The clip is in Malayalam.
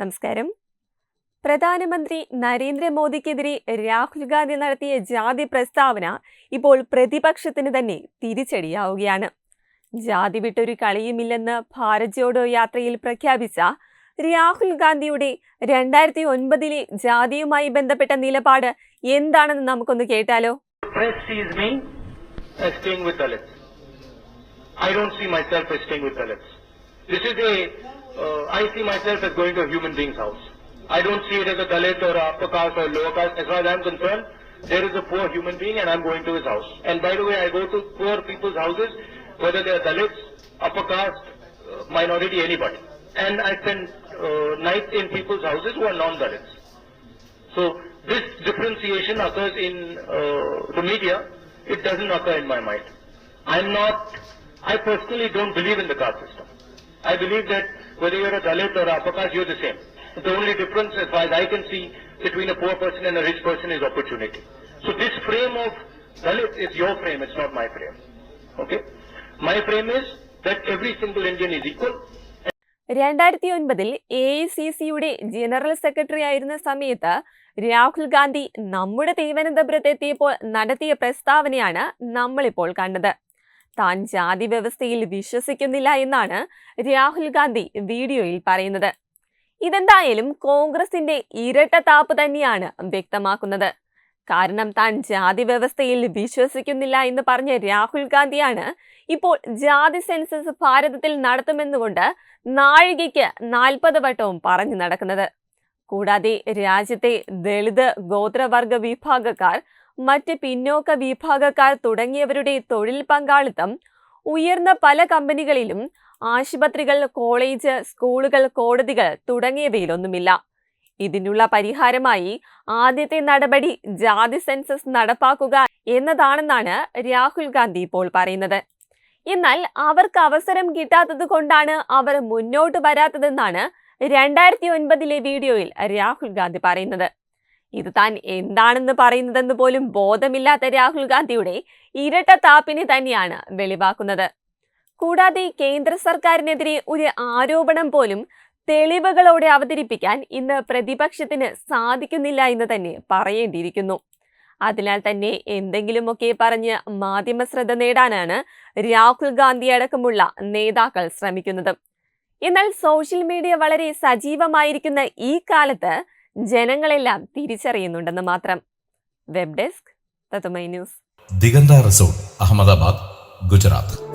നമസ്കാരം പ്രധാനമന്ത്രി നരേന്ദ്രമോദിക്കെതിരെ രാഹുൽ ഗാന്ധി നടത്തിയ ജാതി പ്രസ്താവന ഇപ്പോൾ പ്രതിപക്ഷത്തിന് തന്നെ തിരിച്ചടിയാവുകയാണ് ജാതി വിട്ടൊരു കളിയുമില്ലെന്ന് ഭാരത് ജോഡോ യാത്രയിൽ പ്രഖ്യാപിച്ച രാഹുൽ ഗാന്ധിയുടെ രണ്ടായിരത്തി ഒൻപതിലെ ജാതിയുമായി ബന്ധപ്പെട്ട നിലപാട് എന്താണെന്ന് നമുക്കൊന്ന് കേട്ടാലോ. I don't see myself as staying with Dalits. This is a, uh, I see myself as going to a human being's house. I don't see it as a Dalit or upper caste or lower caste. As far as I'm concerned, there is a poor human being and I'm going to his house. And by the way, I go to poor people's houses, whether they are Dalits, upper caste, uh, minority, anybody. And I spend uh, nights in people's houses who are non-Dalits. So this differentiation occurs in uh, the media. It doesn't occur in my mind. I'm not. I personally don't believe in the caste system. I believe that whether you're a Dalit or a upper caste, you're the same. The only difference, as far as I can see, between a poor person and a rich person is opportunity. So this frame of Dalit is your frame. It's not my frame. Okay. My frame is that every single Indian is equal രണ്ടായിരത്തി ഒൻപതിൽ എ ഐ സി സിയുടെ ജനറൽ സെക്രട്ടറി ആയിരുന്ന സമയത്ത് രാഹുൽ ഗാന്ധി നമ്മുടെ തിരുവനന്തപുരത്ത് എത്തിയപ്പോൾ നടത്തിയ പ്രസ്താവനയാണ് നമ്മളിപ്പോൾ കണ്ടത് താൻ ജാതി വ്യവസ്ഥയിൽ വിശ്വസിക്കുന്നില്ല എന്നാണ് രാഹുൽ ഗാന്ധി വീഡിയോയിൽ പറയുന്നത്. ഇതെന്തായാലും കോൺഗ്രസിന്റെ ഇരട്ടത്താപ്പ് തന്നെയാണ് വ്യക്തമാക്കുന്നത്. കാരണം താൻ ജാതി വ്യവസ്ഥയിൽ വിശ്വസിക്കുന്നില്ല എന്ന് പറഞ്ഞ രാഹുൽ ഗാന്ധിയാണ് ഇപ്പോൾ ജാതി സെൻസസ് ഭാരതത്തിൽ നടത്തുമെന്നുകൊണ്ട് നാഴികയ്ക്ക് നാൽപ്പത് വട്ടവും പറഞ്ഞു നടക്കുന്നത്. കൂടാതെ രാജ്യത്തെ ദളിത് ഗോത്രവർഗ വിഭാഗക്കാർ മറ്റ് പിന്നോക്ക വിഭാഗക്കാർ തുടങ്ങിയവരുടെ തൊഴിൽ പങ്കാളിത്തം ഉയർന്ന പല കമ്പനികളിലും ആശുപത്രികൾ കോളേജ് സ്കൂളുകൾ കോടതികൾ തുടങ്ങിയവയിലൊന്നുമില്ല. ഇതിനുള്ള പരിഹാരമായി ആദ്യത്തെ നടപടി ജാതി സെൻസസ് നടപ്പാക്കുക എന്നതാണെന്നാണ് രാഹുൽ ഗാന്ധി ഇപ്പോൾ പറയുന്നത്. എന്നാൽ അവർക്ക് അവസരം കിട്ടാത്തത് കൊണ്ടാണ് അവർ മുന്നോട്ട് വരാത്തതെന്നാണ് രണ്ടായിരത്തി ഒൻപതിലെ വീഡിയോയിൽ രാഹുൽ ഗാന്ധി പറയുന്നത്. ഇത് താൻ എന്താണെന്ന് പറയുന്നതെന്ന് പോലും ബോധമില്ലാത്ത രാഹുൽ ഗാന്ധിയുടെ ഇരട്ട താപ്പിനെ തന്നെയാണ് വെളിവാക്കുന്നത്. കൂടാതെ കേന്ദ്ര സർക്കാരിനെതിരെ ഒരു ആരോപണം പോലും തെളിവുകളോടെ അവതരിപ്പിക്കാൻ ഇന്ന് പ്രതിപക്ഷത്തിന് സാധിക്കുന്നില്ല എന്ന് തന്നെ പറയേണ്ടിയിരിക്കുന്നു. അതിനാൽ തന്നെ എന്തെങ്കിലുമൊക്കെ പറഞ്ഞ് മാധ്യമ ശ്രദ്ധ നേടാനാണ് രാഹുൽ ഗാന്ധി അടക്കമുള്ള നേതാക്കൾ ശ്രമിക്കുന്നത്. എന്നാൽ സോഷ്യൽ മീഡിയ വളരെ സജീവമായിരിക്കുന്ന ഈ കാലത്ത് ജനങ്ങളെല്ലാം തിരിച്ചറിയുന്നുണ്ടെന്ന് മാത്രം. വെബ് ഡെസ്ക് തത്തുമൈ ന്യൂസ്. ദിഗന്ത റിസോർട്ട് അഹമ്മദാബാദ് ഗുജറാത്ത്.